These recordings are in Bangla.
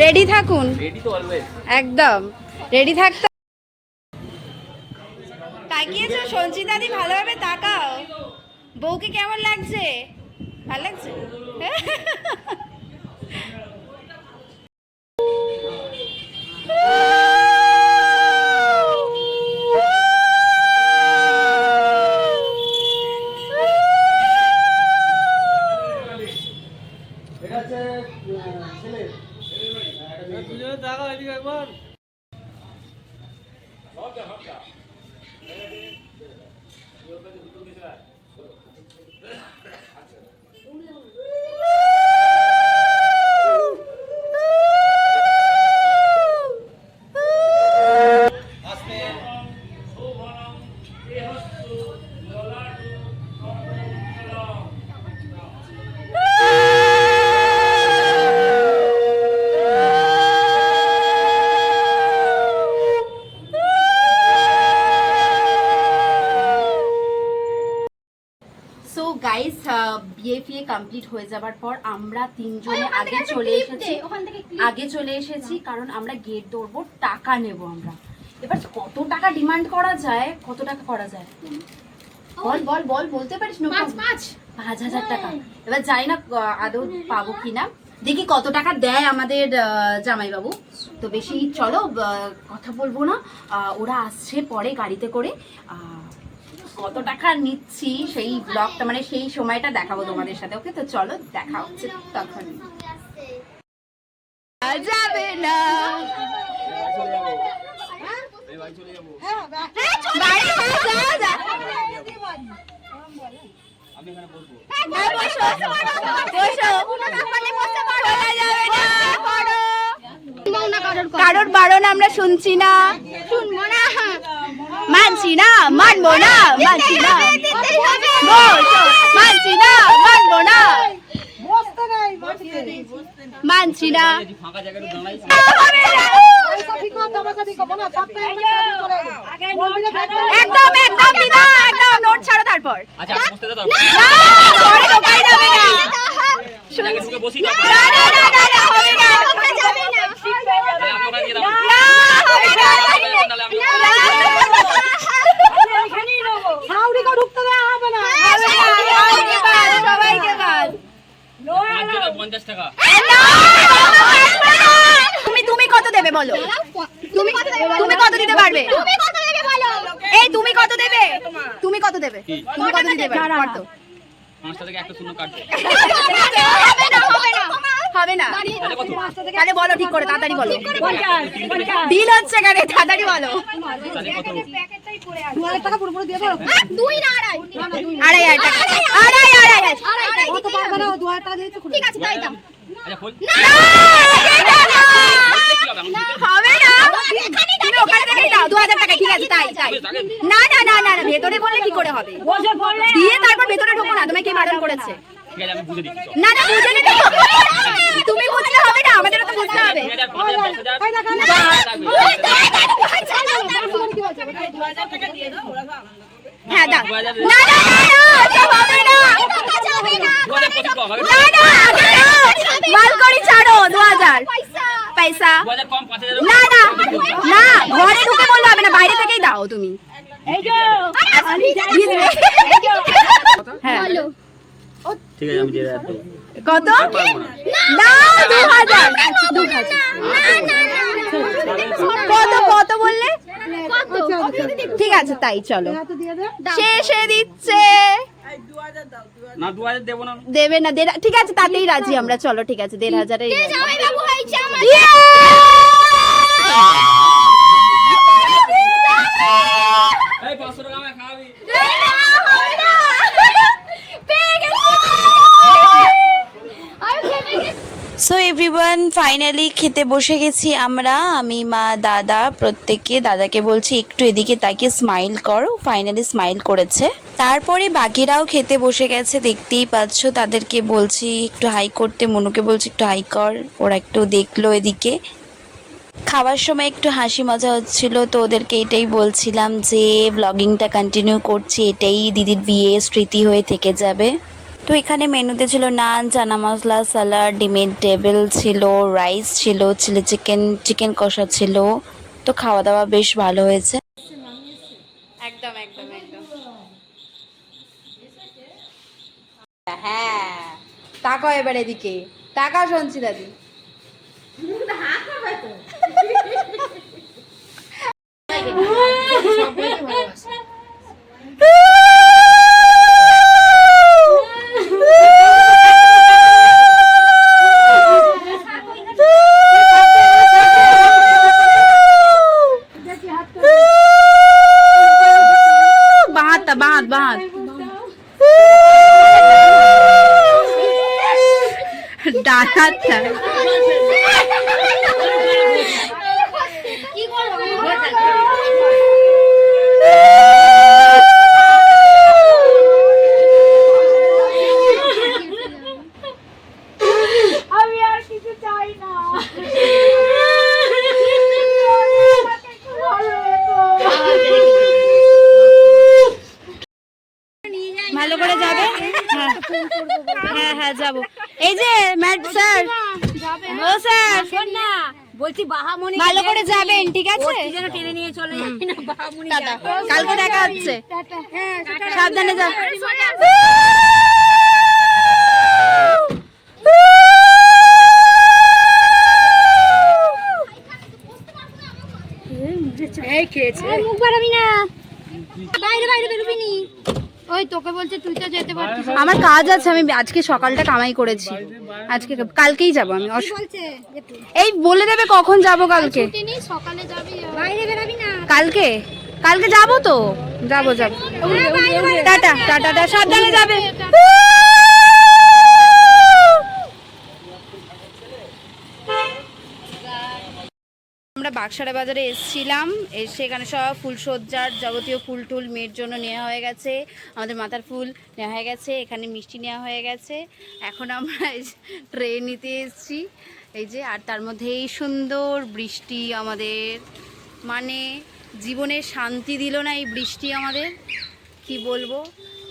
রেডি থাকুন। একদম। রেডি থাকতে তাকিয়েছো? সঞ্চিতাদি ভালোভাবে তাকাও। বউকে কেমন লাগছে? ভালো লাগছে? বিয়ে ফিয়ে কমপ্লিট হয়ে যাবার পর আমরা তিনজনে আগে চলে এসেছি। আগে চলে এসেছি কারণ আমরা গেট ধরবো টাকা নেব আমরা। এবার কত টাকা ডিমান্ড করা যায় কত টাকা করা যায়? বল বল বল বলতে পারিস না? পাঁচ পাঁচ। হাজার টাকা। এবার জানি না আদৌ পাবো কিনা। দেখি কত টাকা দেয় আমাদের জামাইবাবু। তো বেশি চলো কথা বলব না। ওরা আসছে পরে গাড়িতে করে। আহ, কত টাকা নিচ্ছি সেই ব্লগটা মানে সেই সময়টা দেখাবো তোমাদের সাথে ওকে তো চলো দেখা হচ্ছে তখন যাবে না হয়ে। আমি এখানে বসবো হ্যাঁ, বসো, বসো। কারোর বারণ আমরা শুনছি না মানছি না মানবো না মানছি না মানছি না মানবো না মানছি না একদম একদম দিদা একদম। নোট ছাড়ো তারপর। আচ্ছা বসতে দাও না, ঘরে ঢোকাই যাবে না। আগে ঢুকে বসি না, না, না, না, না, হবে না। তাহলে আমি ওখানে গিয়ে দাঁড়াবো না, হবে না। তাহলে আমি সবাইকে বাদ, সবাইকে বাদ। পাঁচজনের পঞ্চাশ টাকা। তুমি তুমি কত দেবে বলো? তুমি তুমি কত দিতে পারবে? এই তুমি কত দেবে? তুমি কত দেবে? তুমি কত দিতে পারবে? পাঁচটা থেকে একটা শূন্য কাটবে। হবে না। তাহলে বলো ঠিক করে তাড়াতাড়ি বলো। ডিল হচ্ছে কেন তাড়াতাড়ি বলো। আড়াই। আড়াই আড়াই ঠিক আছে তাই না! না না! না না, ভেতরে বললে কি করে হবে? দিয়ে তারপর ভেতরে ঢোকো না তোমাকে কে বারণ করেছে? ঠিক আছে আমি বুঝে দিচ্ছি না না বুঝে নিতে তুমি বুঝলে হবে না আমাদেরও তো বুঝতে হবে। হ্যাঁ দাও না না না না, হবে না দু হবে। না না আগে মাল করি ছাড়ো দু হাজার পয়সা দু না না না ঘরে ঢুকে বললে হবে না বাইরে থেকেই দাও তুমি দিয়ে দেবে? হ্যাঁ ঠিক আছে আমি দিয়ে দেবো কত? না দু হাজার। দু কত কত বললে? ঠিক আছে তাই চলো। শেষে দিচ্ছে। দেবে না। দেড় ঠিক আছে তাতেই রাজি আমরা চলো ঠিক আছে দেড় হাজারে এই পাঁচশো টাকা ফাইনালি খেতে বসে গেছি আমরা। আমি, মা, দাদা প্রত্যেকে দাদাকে বলছি, একটু এদিকে তাকে স্মাইল করো। ফাইনালি স্মাইল করেছে। তারপরে বাকিরাও খেতে বসে গেছে, দেখতেই পাচ্ছ তাদেরকে বলছি, একটু হাই করতে। মনুকে বলছি, একটু হাই কর। ওরা একটু দেখল এদিকে। খাওয়ার সময় একটু হাসি মজা হচ্ছিল, তো ওদেরকে এটাই বলছিলাম যে ব্লগিংটা কন্টিনিউ করছি। এটাই দিদির বিয়ে স্মৃতি হয়ে থেকে যাবে। তো এখানে মেনুতে ছিল নান চানা মশলা সালাড ডিমের টেবিল ছিল রাইস ছিল চিলি চিকেন চিকেন কষা ছিল। তো খাওয়া দাওয়া বেশ ভালো হয়েছে। একদম একদম একদম। হ্যাঁ তাকাও এবার এদিকে। টাকা শুনছি দাদি ভালো করে যাবে? হ্যাঁ। হ্যাঁ যাব যাব। এই যে ম্যাড স্যার। ও স্যার। শোন না বলছি বাহামণি ভালো করে যাবেন ঠিক আছে? যেন টেনে নিয়ে চলে যাই না বাহামণি কালকে দেখা হচ্ছে সাবধানে যা এই খেয়েছে মুখ বাড়াবি না বাইরে বাইরে বেরোবি নি ওই তোকে বলছে তুই তো যেতে পারছিস আমার কাজ আছে আমি আজকে সকালটা কামাই করেছি। আজকে কালকেই যাব আমি এই বলে দেবে কখন যাব কালকে। সকালে যাবি বাইরে বেরোবি না। কালকে? কালকে যাব তো? যাব যাব। টাটা টাটা টাটা সাবধানে যাবে আমরা বাক্সারা বাজারে এসেছিলাম। এসে এখানে সব ফুলসজ্জার যাবতীয় ফুল টুল মেয়ের জন্য নেওয়া হয়ে গেছে। আমাদের মাথার ফুল নেওয়া হয়ে গেছে, এখানে মিষ্টি নেওয়া হয়ে গেছে। এখন আমরা ট্রে নিতে এসেছি। এই যে, আর তার মধ্যে এই সুন্দর বৃষ্টি আমাদের। মানে জীবনে শান্তি দিল না এই বৃষ্টি আমাদের। কি বলব?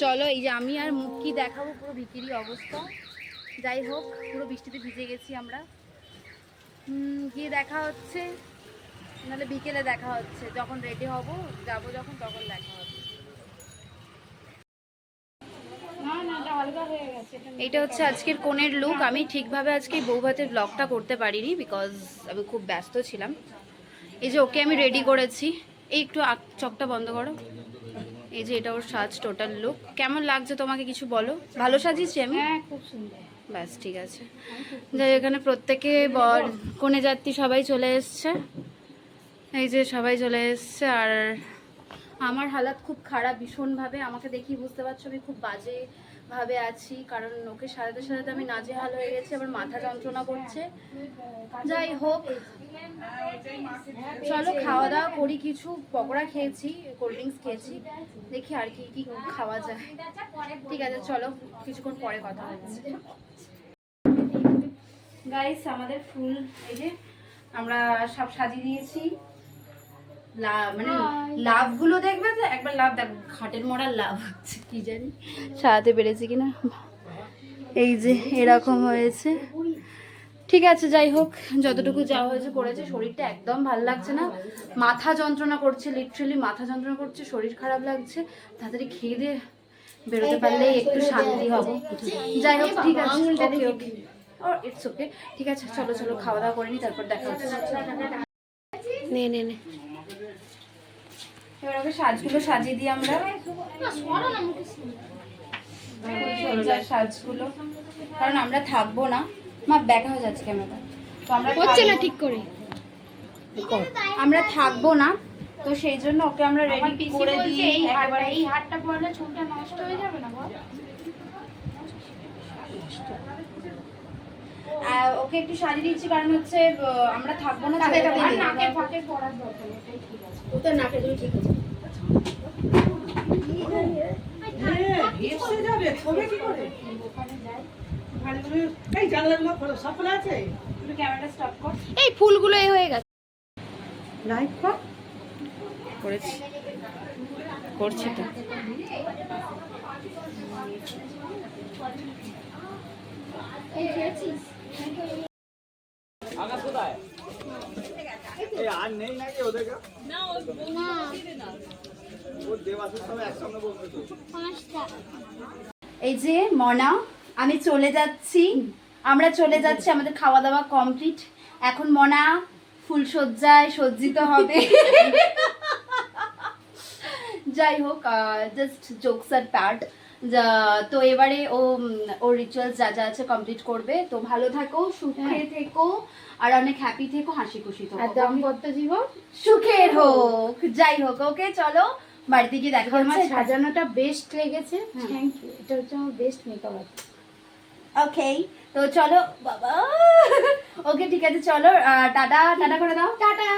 চলো, এই যে আমি আর মুখ কি দেখাবো পুরো ভিকিরি অবস্থা। যাই হোক, পুরো বৃষ্টিতে ভিজে গেছি আমরা। গিয়ে দেখা হচ্ছে। নাহলে বিকেলে দেখা হচ্ছে। যখন রেডি হব যাব যখন তখন দেখা হবে। এটা হচ্ছে আজকের কোণের লুক আমি ঠিকভাবে আজকে বউ ভাতের ব্লগটা করতে পারিনি বিকজ আমি খুব ব্যস্ত ছিলাম। এই যে ওকে আমি রেডি করেছি। এই একটু আক- চোখটা বন্ধ করো। এই যে এটা ওর সাজ টোটাল লুক কেমন লাগছে তোমাকে কিছু বলো? ভালো সাজিয়েছি আমি? হ্যাঁ খুব সুন্দর। ব্যাস ঠিক আছে। যাই এখানে প্রত্যেকে বর কনে যাত্রী সবাই চলে এসছে। এই যে সবাই চলে এসছে আর আমার হালাত খুব খারাপ ভীষণভাবে। আমাকে দেখি বুঝতে পারছ আমি খুব বাজে ভাবে আছি, কারণ ওকে সারাতে সারাতে আমি নাজেহাল হয়ে গেছি, আমার মাথা যন্ত্রণা করছে। যাই হোক, চলো খাওয়া দাওয়া করি, কিছু পকোড়া খেয়েছি কোল্ড ড্রিঙ্কস খেয়েছি, দেখি আর কি কি খাওয়া যায়। ঠিক আছে, চলো কিছুক্ষণ পরে কথা হচ্ছে গাইস আমাদের ফুল, এই যে আমরা সব সাজিয়ে দিয়েছি। মানে লাভগুলো দেখবে তো একবার লাভ দেখ ঘাটের মোড়া লাভ হচ্ছে কি জানি। সাজাতে পেরেছি কিনা? এই যে এরকম হয়েছে। ঠিক আছে যাই হোক যতটুকু যা হয়েছে করেছে শরীরটা একদম ভালো লাগছে না। মাথা যন্ত্রণা করছে লিটারেলি মাথা যন্ত্রণা করছে শরীর খারাপ লাগছে। তাড়াতাড়ি খেয়ে দিয়ে বেরোতে পারলেই একটু শান্তি হবে। যাই হোক ঠিক আছে ওকে ওকে ইটস ওকে ঠিক আছে চলো চলো খাওয়া দাওয়া করে নি তারপর দেখা হচ্ছে। নে নে নে। এবার ওকে সাজগুলো সাজিয়ে দিই আমরা। সাজগুলো। কারণ আমরা থাকব না। মা ব্যাকা হয়ে যাচ্ছে ক্যামেরা তো আমরা হচ্ছে না থাকবো- ঠিক করে। আমরা থাকব না। তো সেই জন্য ওকে আমরা রেডি করে দিই এই হাতটা পরলে চুলটা নষ্ট হয়ে যাবে না বল? ওকে একটু সাজিয়ে দিচ্ছি কারণ হচ্ছে আমরা থাকব না নাকে। ফাঁকে পড়ার দরকার নেই, এটাই ঠিক আছে। ও তো নাকে তুমি ঠিক আছে। যাবে ছবি কি করে? ভালো করে এই জানলাগুলো খোলো সব খোলা আছে? একটু ক্যামেরাটা স্টপ কর। এই ফুলগুলো এ হয়ে গেছে। কর। করেছি। করছে তো। আকাশ কোথায়? এই আর নেই নাকি ওদেরকে? না ও দেবাশিস সব একসঙ্গে বলতে তো। পাঁচটা। এই যে মনা আমি চলে যাচ্ছি। আমরা চলে যাচ্ছি আমাদের খাওয়া দাওয়া কমপ্লিট এখন মনা ফুলসজ্জায় সজ্জিত হবে। যাই হোক জাস্ট জোকস আর প্যার্ট তো এবারে ও ওর রিচুয়ালস যা যা আছে কমপ্লিট করবে। তো ভালো থাকো সুখে থেকো আর অনেক হ্যাপি থেকো হাসি খুশি থেকো দাম্পত্য জীবন সুখের হোক। যাই হোক ওকে চলো বাড়িতে গিয়ে দেখা আমার সাজানোটা বেস্ট লেগেছে। থ্যাংক ইউ এটা হচ্ছে আমার বেস্ট মেকআপ আছে ওকে তো চলো বাবা। ওকে ঠিক আছে চলো টাটা টাটা করে দাও। টাটা।